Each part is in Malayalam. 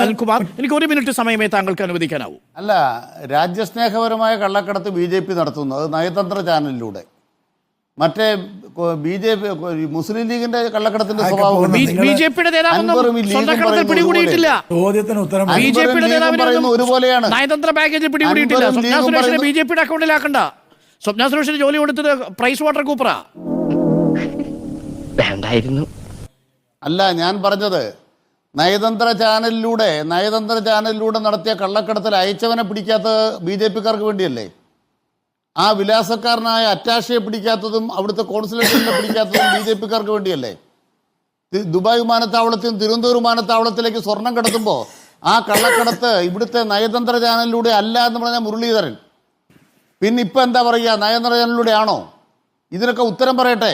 അനിൽകുമാർ എനിക്ക് ഒരു മിനിറ്റ് സമയമേ താങ്കൾക്ക് അനുവദിക്കാനാവൂ. അല്ല രാജ്യസ്നേഹപരമായ കള്ളക്കടത്ത് ബി ജെ പി നടത്തുന്നു അത് നയതന്ത്ര ചാനലിലൂടെ. മറ്റേ ബി ജെ പി മുസ്ലിം ലീഗിന്റെ കള്ളക്കടത്തിന്റെ സ്വഭാവം ഒരുപോലെയാണ് നയതന്ത്ര പാക്കേജിൽ പിടികൂടിയിട്ടില്ല. ബി ജെ പിയുടെ അക്കൗണ്ടിലാക്കണ്ട സ്വപ്ന സുരേഷിന് ജോലി കൊടുത്തത് പ്രൈസ് വാട്ടർ കൂപ്പറാ. വേണ്ടായിരുന്നു. അല്ല ഞാൻ പറഞ്ഞത് നയതന്ത്ര ചാനലിലൂടെ നയതന്ത്ര ചാനലിലൂടെ നടത്തിയ കള്ളക്കടത്തിൽ അയച്ചവനെ പിടിക്കാത്തത് ബി ജെ പിക്കാർക്ക് വേണ്ടിയല്ലേ? ആ വിലാസക്കാരനായ അറ്റാഷയെ പിടിക്കാത്തതും അവിടുത്തെ കോൺസുലേറ്റിനെ പിടിക്കാത്തതും ബി ജെ പിക്കാർക്ക് വേണ്ടിയല്ലേ? ദുബായ് വിമാനത്താവളത്തിൽ തിരുവനന്തപുരം വിമാനത്താവളത്തിലേക്ക് സ്വർണം കടത്തുമ്പോൾ ആ കള്ളക്കടത്ത് ഇവിടുത്തെ നയതന്ത്ര ചാനലിലൂടെ അല്ല എന്ന് പറഞ്ഞ മുരളീധരൻ. പിന്നെ ഇപ്പം എന്താ പറയുക? നയതന്ത്ര ചാനലിലൂടെ ആണോ ഇതിനൊക്കെ ഉത്തരം പറയട്ടെ.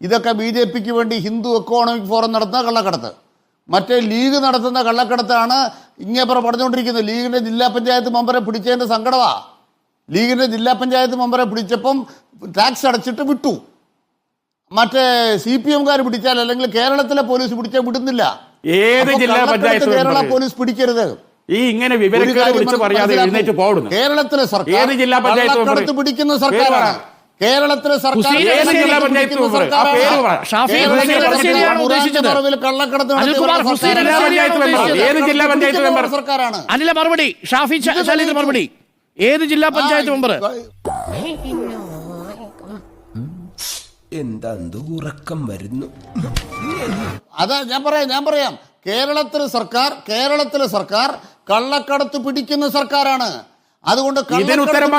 ഇതൊക്കെ ബി ജെ പിക്ക് വേണ്ടി ഹിന്ദു എക്കോണമിക് ഫോറം നടത്തുന്ന കള്ളക്കടത്ത്. മറ്റേ ലീഗ് നടത്തുന്ന കള്ളക്കടത്താണ് ഇങ്ങേപ്പുറം പറഞ്ഞുകൊണ്ടിരിക്കുന്നത്. ലീഗിന്റെ ജില്ലാ പഞ്ചായത്ത് മെമ്പറെ പിടിച്ചതിന്റെ സങ്കടമാ ലീഗിന്റെ ജില്ലാ പഞ്ചായത്ത് മെമ്പറെ പിടിച്ചപ്പം ടാക്സ് അടച്ചിട്ട് വിട്ടു. മറ്റേ സി പി എംകാർ പിടിച്ചാൽ അല്ലെങ്കിൽ കേരളത്തിലെ പോലീസ് പിടിച്ചാൽ വിടുന്നില്ല. ഏത് ജില്ലാ പഞ്ചായത്ത് കേരള പോലീസ് പിടിക്കരുത്. ഈ ഇങ്ങനെ കാര്യം വിളിച്ച് പറയാതെ എഴുന്നേറ്റ് കേരളത്തിലെ സർക്കാർ ഏത് ജില്ലാ പഞ്ചായത്ത്? പിടിക്കുന്ന സർക്കാരാണ്. കേരളത്തിലെ സർക്കാർ സർക്കാരാണ്. അനില മറുപടി. ഷാഫി ഏത് ജില്ലാ പഞ്ചായത്ത് മെമ്പർ എന്താ ഉറക്കം വരുന്നു. അതാ ഞാൻ പറയാം ഞാൻ പറയാം. കേരളത്തിലെ സർക്കാർ കേരളത്തിലെ സർക്കാർ കള്ളക്കടത്ത് പിടിക്കുന്ന സർക്കാരാണ്. അതുകൊണ്ട് ഇതിന് ഉത്തരം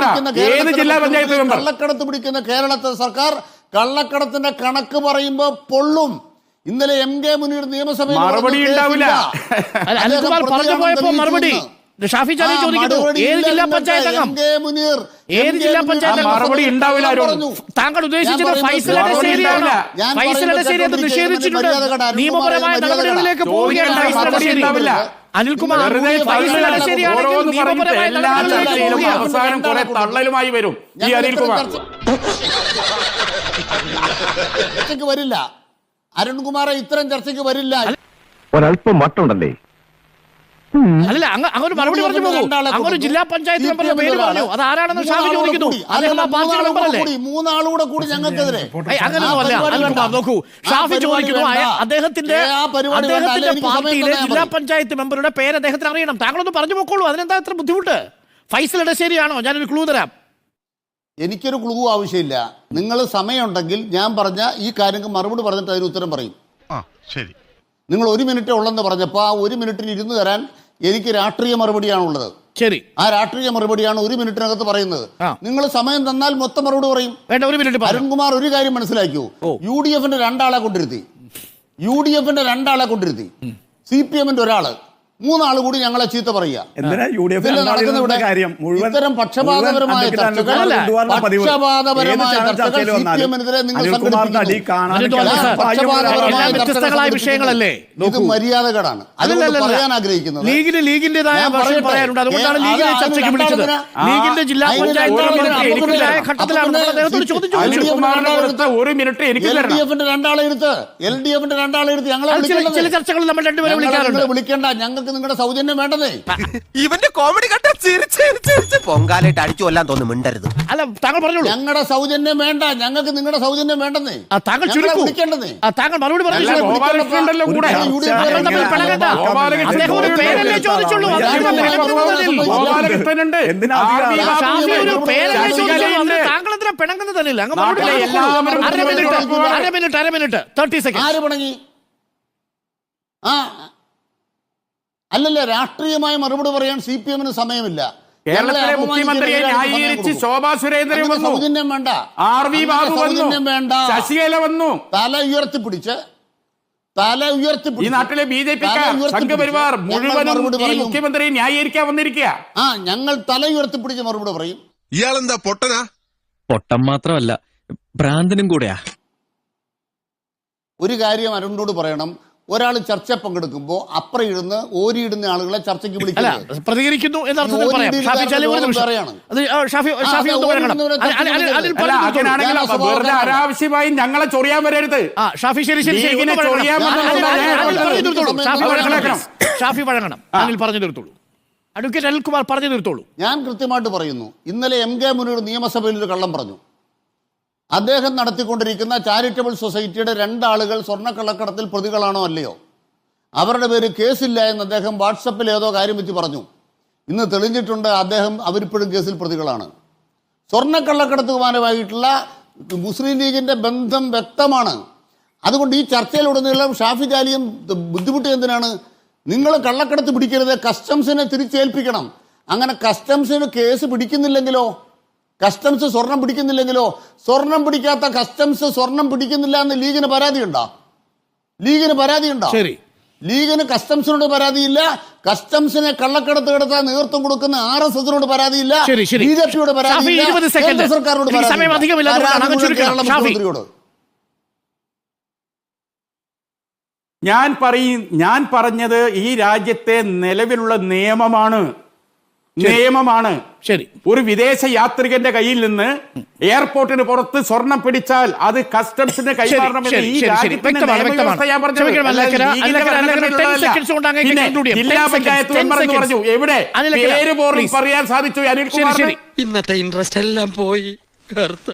ഏത് ജില്ലാ പഞ്ചായത്ത് മെമ്പർ? കള്ളക്കടത്ത് പിടിക്കുന്ന കേരളത്തെ സർക്കാർ കള്ളക്കടത്തിന്റെ കണക്ക് പറയുമ്പോൾ പൊള്ളും. ഇന്നലെ എം കെ മുനീർ നിയമസഭയിൽ മറുപടി ഉണ്ടാവില്ല. പറഞ്ഞു പോയപ്പോ മറുപടി ഷാഫി ചോദിക്കുന്നു. ഏത് ജില്ലാ. പഞ്ചായത്ത് അംഗം? ഏത് ജില്ലാ പഞ്ചായത്ത് മറുപടി ഉണ്ടാവില്ല. താങ്കൾ ഉദ്ദേശിച്ചത് അത് നിഷേധിച്ചിട്ടുണ്ട്. നിയമപരമായ നടപടികളിലേക്ക് പോവുകയാണ്. അനിൽകുമാർ അവസാനം കുറെ തള്ളലുമായി വരും. ഈ അനിൽകുമാർ. വരില്ല. അരുൺകുമാറെ ഇത്തരം ചർച്ചയ്ക്ക് വരില്ല. ഒരല്പം മട്ടുണ്ടല്ലേ? അല്ല അങ്ങ് അങ്ങൊരു മറുപടി പറഞ്ഞു പോകും. അങ്ങൊരു ജില്ലാ പഞ്ചായത്ത് മെമ്പറുടെ പേര് പറഞ്ഞു. അത് ആരാണെന്ന് ഷാഫി ചോദിക്കുന്നു. കൂടി. അദ്ദേഹം ആ അതല്ല, പാർട്ടിയുടെ മൂന്നാളുകൂടെ മെമ്പറല്ലേ? കൂടി. മൂന്നാളുകൂടെ കൂടി ഞങ്ങൾക്കെതിരെ. നോക്കൂ. ഷാഫി ചോദിക്കുന്നു. അദ്ദേഹത്തിന്റെ അദ്ദേഹത്തിന്റെ പാർട്ടിയിലെ ജില്ലാ പഞ്ചായത്ത് മെമ്പറുടെ പേര് അദ്ദേഹത്തിന് അറിയണം. താങ്കളൊന്ന് പറഞ്ഞു പോക്കോളൂ അതിനെന്താ ഇത്ര ബുദ്ധിമുട്ട്? ഫൈസൽ ഇടശ്ശേരിയാണോ ഞാനൊരു ക്ലൂ തരാം. എനിക്കൊരു ക്ലൂ ആവശ്യമില്ല. നിങ്ങൾ സമയമുണ്ടെങ്കിൽ ഞാൻ പറഞ്ഞ ഈ കാര്യങ്ങൾക്ക് മറുപടി പറഞ്ഞിട്ട് അതിന് ഉത്തരം പറയും. ആ ശരി. നിങ്ങൾ ഒരു മിനിറ്റ് ഉള്ളെന്ന് പറഞ്ഞപ്പോൾ ആ ഒരു മിനിറ്റിന് ഇരുന്ന് തരാൻ എനിക്ക് രാഷ്ട്രീയ മറുപടിയാണുള്ളത്. ശരി. ആ രാഷ്ട്രീയ മറുപടിയാണ് ഒരു മിനിറ്റിനകത്ത് പറയുന്നത്. നിങ്ങൾ സമയം തന്നാൽ മൊത്തം മറുപടി പറയും. വേണ്ട ഒരു മിനിറ്റ് അരുൺകുമാർ ഒരു കാര്യം മനസ്സിലാക്കൂ. യു ഡി എഫിന്റെ രണ്ടാളെ കൊണ്ടിരുത്തി യു ഡി എഫിന്റെ രണ്ടാളെ കൊണ്ടിരുത്തി സി പി എമ്മിന്റെ ഒരാൾ. മൂന്നാൾ കൂടി ഞങ്ങളെ ചീത്ത പറയുക. കാര്യം? ഇത്തരം പക്ഷപാതപരമായ. പക്ഷപാതപരമായ ചർച്ചകൾ നിങ്ങൾ സംഘടിപ്പിക്കുന്നു. വിഷയങ്ങളല്ലേ? ഇത് മര്യാദകളാണ് അതുകൊണ്ട് പറയാൻ ആഗ്രഹിക്കുന്നത്. ലീഗിന് ലീഗിന്റേതായ. പറയാനുണ്ട്. അതുകൊണ്ടാണ് ലീഗിനെ ചർച്ചയ്ക്ക് വിളിച്ചത്. ലീഗിന്റെ ജില്ലാ പഞ്ചായത്ത് ഒരു മിനിറ്റ് എനിക്ക് എൽ ഡി എഫിന്റെ രണ്ടാളെ എടുത്ത് എൽ ഡി എഫിന്റെ ഞങ്ങളെ ചില ചർച്ചകൾ നമ്മൾ രണ്ടുപേരും വിളിക്കാറുണ്ട്. വിളിക്കേണ്ട ഞങ്ങൾക്ക് നിങ്ങളുടെ സൗജന്യം വേണ്ടതേ? ഇവന്റെ കോമഡി കണ്ട ചിരിച്ച് ചിരിച്ച് ചിരിച്ച് പൊങ്കാലായിട്ട് അടിച്ചു കൊല്ലാൻ തോന്നുന്നു മിണ്ടരുത്. അല്ല താങ്കൾ പറഞ്ഞോളൂ. ഞങ്ങളുടെ സൗജന്യം വേണ്ട ഞങ്ങൾക്ക് നിങ്ങളുടെ സൗജന്യം വേണ്ടെന്നേ ആ, താങ്കൾ ഞങ്ങളെ ചുരുക്കൂ. വിളിക്കേണ്ടതേ. ആ, താങ്കൾ മറുപടി പറഞ്ഞു കൂടെ? തമ്മിൽ പിണങ്ങണ്ട. ഗോപാലകൃഷ്ണൻ അദ്ദേഹം ഒരു പേരല്ലേ ചോദിച്ചുള്ളൂ. അദ്ദേഹം. ഗോപാലകൃഷ്ണനുണ്ട്? എന്തിനാ ഷാഫി ഒരു ഉണ്ട്. പേരല്ലേ ചോദിച്ചുള്ളൂ. ശശികലയുണ്ട്. അത് താങ്കൾ എന്തിനാ പിണങ്ങുന്നത് തന്നെയില്ല അങ്ങ് മറുപടി നാട്ടിലെ പറഞ്ഞോളൂ. എല്ലാവരും അര മിനിറ്റ് അര മിനിറ്റ് അര മിനിറ്റ്. തേർട്ടി സെക്കൻഡ് ആര് പണങ്ങി? ആ അല്ലല്ല രാഷ്ട്രീയമായ മറുപടി പറയാൻ സി പി എമ്മിന് സമയമില്ല കേരളത്തിലെ മുഖ്യമന്ത്രിയെ ന്യായീകരിച്ച് ശോഭാ സുരേന്ദ്രൻ വന്നു. സൗജന്യം വേണ്ട. ആർ വി ബാബു വന്നു. സൗജന്യം വേണ്ട. ശശികല വന്നു. തല ഉയർത്തിപ്പിടിച്ച് തല ഈ നാട്ടിലെ ബി ജെ പി സംഘപരിവാർ മുഴുവനും. മുഖ്യമന്ത്രിയെ ന്യായീകരിക്കാൻ വന്നിരിക്കുക. ആ ഞങ്ങൾ തല ഉയർത്തി ഉയർത്തിപ്പിടിച്ച് മറുപടി പറയും. ഇയാളെന്താ പൊട്ടനാ? പൊട്ടം മാത്രമല്ല ഭ്രാന്തനും കൂടെയാ. ഒരു കാര്യം അരുണിനോട് പറയണം. ഒരാൾ ചർച്ച പങ്കെടുക്കുമ്പോൾ അപ്പുറം ഇരുന്ന് ഓരിയിടുന്ന ആളുകളെ ചർച്ചയ്ക്ക് വിളിക്കരുത്. പ്രതികരിക്കുന്നു. അനാവശ്യമായി ഞങ്ങളെ ചൊറിയാൻ വരരുത്. ഷാഫി ശരി ശരി ഷാഫി വഴങ്ങണം. അനിൽ പറഞ്ഞു തീർത്തോളൂ. അഡ്വക്കേറ്റ് അനിൽകുമാർ പറഞ്ഞു തീർത്തോളൂ. ഞാൻ കൃത്യമായിട്ട് പറയുന്നു. ഇന്നലെ എം കെ മുനിയുടെ നിയമസഭയിൽ ഒരു കള്ളം പറഞ്ഞു. അദ്ദേഹം നടത്തിക്കൊണ്ടിരിക്കുന്ന ചാരിറ്റബിൾ സൊസൈറ്റിയുടെ രണ്ടാളുകൾ സ്വർണക്കള്ളക്കടത്തിൽ പ്രതികളാണോ അല്ലയോ? അവരുടെ പേര് കേസില്ല എന്ന് അദ്ദേഹം വാട്സപ്പിൽ ഏതോ കാര്യം വെച്ച് പറഞ്ഞു. ഇന്ന് തെളിഞ്ഞിട്ടുണ്ട് അദ്ദേഹം അവരിപ്പോഴും കേസിൽ പ്രതികളാണ്. സ്വർണക്കള്ളക്കടത്തുമാരുമായിട്ടുള്ള മുസ്ലിം ലീഗിന്റെ ബന്ധം വ്യക്തമാണ്. അതുകൊണ്ട് ഈ ചർച്ചയിലുടനീളം ഷാഫി ജാലിയും ബുദ്ധിമുട്ട് എന്തിനാണ്? നിങ്ങൾ കള്ളക്കടത്ത് പിടിക്കരുത് കസ്റ്റംസിനെ തിരിച്ചേൽപ്പിക്കണം. അങ്ങനെ കസ്റ്റംസിന് കേസ് പിടിക്കുന്നില്ലെങ്കിലോ? കസ്റ്റംസ് സ്വർണം പിടിക്കുന്നില്ലെങ്കിലോ? സ്വർണം പിടിക്കാത്ത കസ്റ്റംസ് സ്വർണം പിടിക്കുന്നില്ല എന്ന് ലീഗിന് പരാതിയുണ്ടോ? ലീഗിന് പരാതിയുണ്ടോ? ശരി. ലീഗിന് കസ്റ്റംസിനോട് പരാതിയില്ല. കസ്റ്റംസിനെ കള്ളക്കടത്ത് കിടത്താൻ നേതൃത്വം കൊടുക്കുന്ന ആർ എസ് എസിനോട് പരാതിയില്ല. ശരി, ശരി. ബി ജെ പിയോട് പരാതിയില്ല. കേന്ദ്ര സർക്കാരിനോട്. കേരള മുഖ്യമന്ത്രിയോട്. ഞാൻ പറയും ഞാൻ പറഞ്ഞത് ഈ രാജ്യത്തെ നിലവിലുള്ള നിയമമാണ്. നിയമമാണ്. ശരി. ഒരു വിദേശ യാത്രികന്റെ കയ്യിൽ നിന്ന് എയർപോർട്ടിന് പുറത്ത് സ്വർണം പിടിച്ചാൽ അത് കസ്റ്റംസിന്റെ കൈമാറണമെന്ന് ശരി, ഈ ശരി, ശരി. രാജ്യത്തിന്റെ വ്യക്തമാണ്, നിയമവ്യവസ്ഥ ഞാൻ വ്യക്തമാണ്. ക്ഷമിക്കണം, പറഞ്ഞത് അല്ലക്കര, അല്ലാതെ ലീഗിന്റെ അല്ലക്കര, അല്ലക്കര, ഭരണഘടനയിലുള്ളതല്ല. 10 seconds കൊണ്ട് അങ്ങേക്ക് പിന്നെ conclude ചെയ്യാം. ജില്ലാ പഞ്ചായത്ത് മെമ്പർ എന്ന് പറഞ്ഞു എവിടെ? പേര് പോലും പറയാൻ സാധിച്ചു ശരി അനിൽകുമാറിന്? ശരി ഇന്നത്തെ ഇൻട്രസ്റ്റ് എല്ലാം പോയി. കറുത്ത്